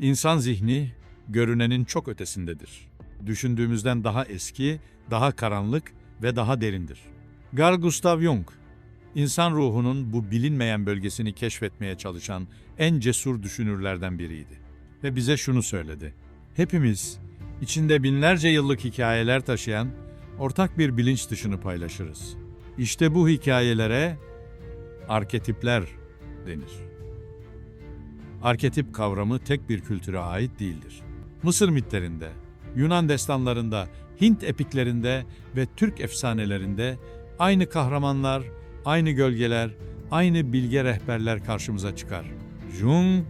İnsan zihni görünenin çok ötesindedir. Düşündüğümüzden daha eski, daha karanlık ve daha derindir. Carl Gustav Jung, insan ruhunun bu bilinmeyen bölgesini keşfetmeye çalışan en cesur düşünürlerden biriydi. Ve bize şunu söyledi. Hepimiz içinde binlerce yıllık hikayeler taşıyan ortak bir bilinç dışını paylaşırız. İşte bu hikayelere arketipler denir. Arketip kavramı tek bir kültüre ait değildir. Mısır mitlerinde, Yunan destanlarında, Hint epiklerinde ve Türk efsanelerinde aynı kahramanlar, aynı gölgeler, aynı bilge rehberler karşımıza çıkar. Jung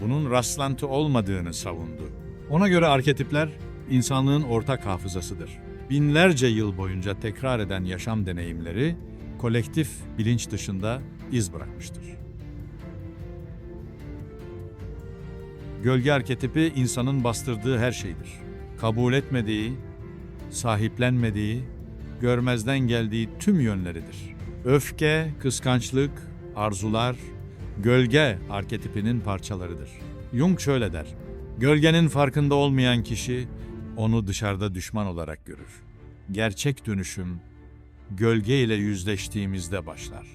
bunun rastlantı olmadığını savundu. Ona göre arketipler insanlığın ortak hafızasıdır. Binlerce yıl boyunca tekrar eden yaşam deneyimleri kolektif bilinç dışında iz bırakmıştır. Gölge arketipi insanın bastırdığı her şeydir. Kabul etmediği, sahiplenmediği, görmezden geldiği tüm yönleridir. Öfke, kıskançlık, arzular, gölge arketipinin parçalarıdır. Jung şöyle der, gölgenin farkında olmayan kişi onu dışarıda düşman olarak görür. Gerçek dönüşüm, gölge ile yüzleştiğimizde başlar.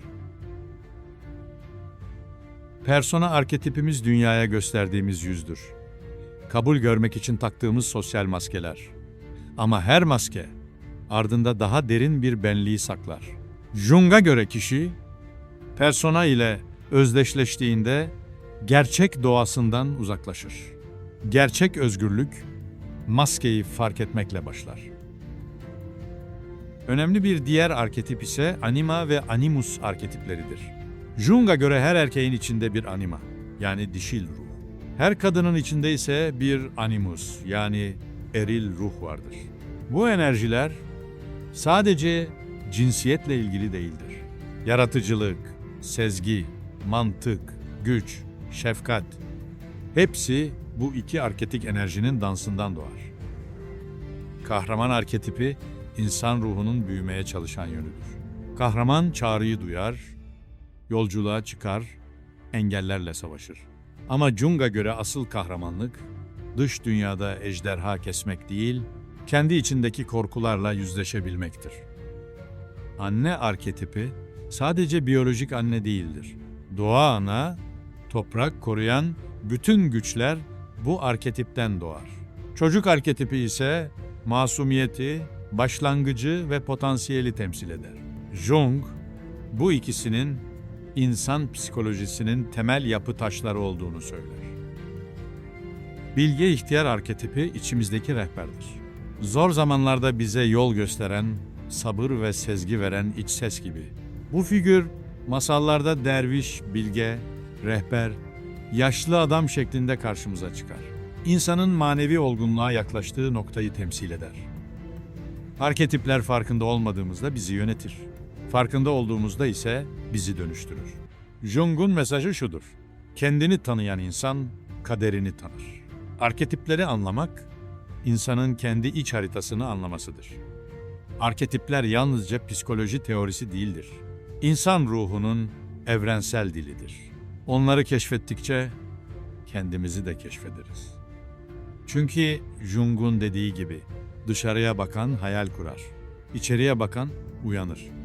Persona arketipimiz dünyaya gösterdiğimiz yüzdür. Kabul görmek için taktığımız sosyal maskeler. Ama her maske ardında daha derin bir benliği saklar. Jung'a göre kişi persona ile özdeşleştiğinde gerçek doğasından uzaklaşır. Gerçek özgürlük maskeyi fark etmekle başlar. Önemli bir diğer arketip ise anima ve animus arketipleridir. Jung'a göre her erkeğin içinde bir anima, yani dişil ruh. Her kadının içinde ise bir animus, yani eril ruh vardır. Bu enerjiler sadece cinsiyetle ilgili değildir. Yaratıcılık, sezgi, mantık, güç, şefkat hepsi bu iki arketik enerjinin dansından doğar. Kahraman arketipi insan ruhunun büyümeye çalışan yönüdür. Kahraman çağrıyı duyar, yolculuğa çıkar, engellerle savaşır. Ama Jung'a göre asıl kahramanlık dış dünyada ejderha kesmek değil, kendi içindeki korkularla yüzleşebilmektir. Anne arketipi sadece biyolojik anne değildir. Doğa ana, toprak koruyan bütün güçler bu arketipten doğar. Çocuk arketipi ise masumiyeti, başlangıcı ve potansiyeli temsil eder. Jung bu ikisinin insan psikolojisinin temel yapı taşları olduğunu söyler. Bilge ihtiyar arketipi içimizdeki rehberdir. Zor zamanlarda bize yol gösteren, sabır ve sezgi veren iç ses gibi. Bu figür masallarda derviş, bilge, rehber, yaşlı adam şeklinde karşımıza çıkar. İnsanın manevi olgunluğa yaklaştığı noktayı temsil eder. Arketipler farkında olmadığımızda bizi yönetir. Farkında olduğumuzda ise bizi dönüştürür. Jung'un mesajı şudur. Kendini tanıyan insan kaderini tanır. Arketipleri anlamak, insanın kendi iç haritasını anlamasıdır. Arketipler yalnızca psikoloji teorisi değildir. İnsan ruhunun evrensel dilidir. Onları keşfettikçe kendimizi de keşfederiz. Çünkü Jung'un dediği gibi dışarıya bakan hayal kurar, içeriye bakan uyanır.